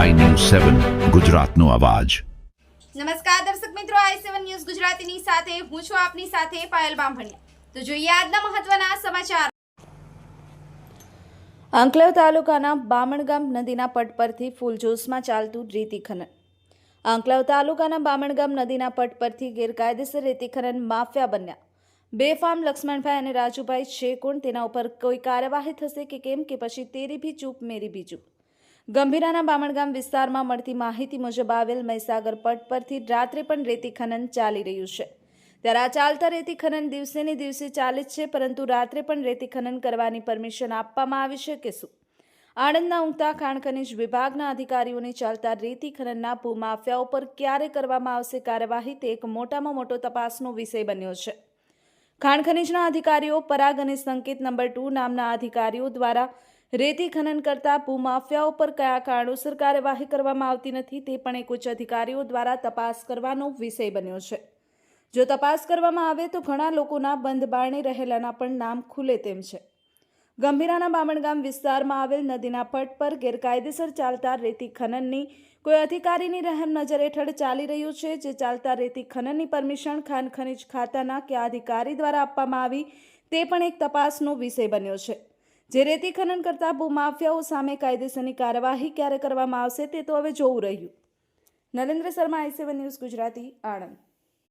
સેવન ગુજરાતનો અવાજ. નમસ્કાર દર્શક મિત્રો આઈ સેવન ન્યૂઝ ગુજરાતીની સાથે હું છું આપની સાથે પાયલ બામભણિયા. તો જોઈએ આજના મહત્વના સમાચાર. અંકલેવ તાલુકાના બામણગામ નદીના પટ પરથી ફૂલજોશમાં ચાલતું રેતી ખનન અંકલેવ તાલુકાના બામણગામ નદીના પટ પરથી ગેરકાયદેસર રેતી ખનન માફિયા બન્યા. બેફામ લક્ષ્મણભાઈ અને રાજુભાઈ છે કોણ તેના ઉપર કોઈ કાર્યવાહી થશે કે કેમ કે પછી તેરી ભી ચૂપ મેરી ભી ચૂપ. ગંભીરાના બામણગામ વિસ્તારમાં મળતી માહિતી મુજબ આવેલ મહીસાગર પટ પરથી રાત્રે પણ રેતી ખનન ચાલી રહ્યું છે. ત્યારે આ ચાલતા રેતી ખનન દિવસે ને દિવસે ચાલે જ છે, પરંતુ રાત્રે પણ રેતી ખનન કરવાની પરમિશન આપવામાં આવી છે કે શું? આણંદના ઊંઘતા ખાણ ખનિજ વિભાગના અધિકારીઓને ચાલતા રેતી ખનનના ભૂમાફિયા ઉપર ક્યારે કરવામાં આવશે કાર્યવાહી તે એક મોટામાં મોટો તપાસનો વિષય બન્યો છે. ખાણ ખનિજના અધિકારીઓ પરાગ અને સંકેત નંબર ટુ નામના અધિકારીઓ દ્વારા રેતી ખનન કરતા ભૂમાફિયાઓ પર કયા કારણોસર કાર્યવાહી કરવામાં આવતી નથી તે પણ એક ઉચ્ચ અધિકારીઓ દ્વારા તપાસ કરવાનો વિષય બન્યો છે. જો તપાસ કરવામાં આવે તો ઘણા લોકોના બંધ બારણે રહેલાના પણ નામ ખુલે તેમ છે. ગંભીરાના બામણગામ વિસ્તારમાં આવેલ નદીના પટ પર ગેરકાયદેસર ચાલતા રેતી ખનનની કોઈ અધિકારીની રહેમ નજર હેઠળ ચાલી રહ્યું છે, જે ચાલતા રેતી ખનનની પરમિશન ખાન ખનીજ ખાતાના કે અધિકારી દ્વારા આપવામાં આવી તે પણ એક તપાસનો વિષય બન્યો છે. જે રેતી ખનન કરતા ભૂમાફિયાઓ સામે કાયદેસરની કાર્યવાહી ક્યારે કરવામાં આવશે તે તો હવે જોવું રહ્યું. Narendra Sharma I seven news Gujarati, Anand.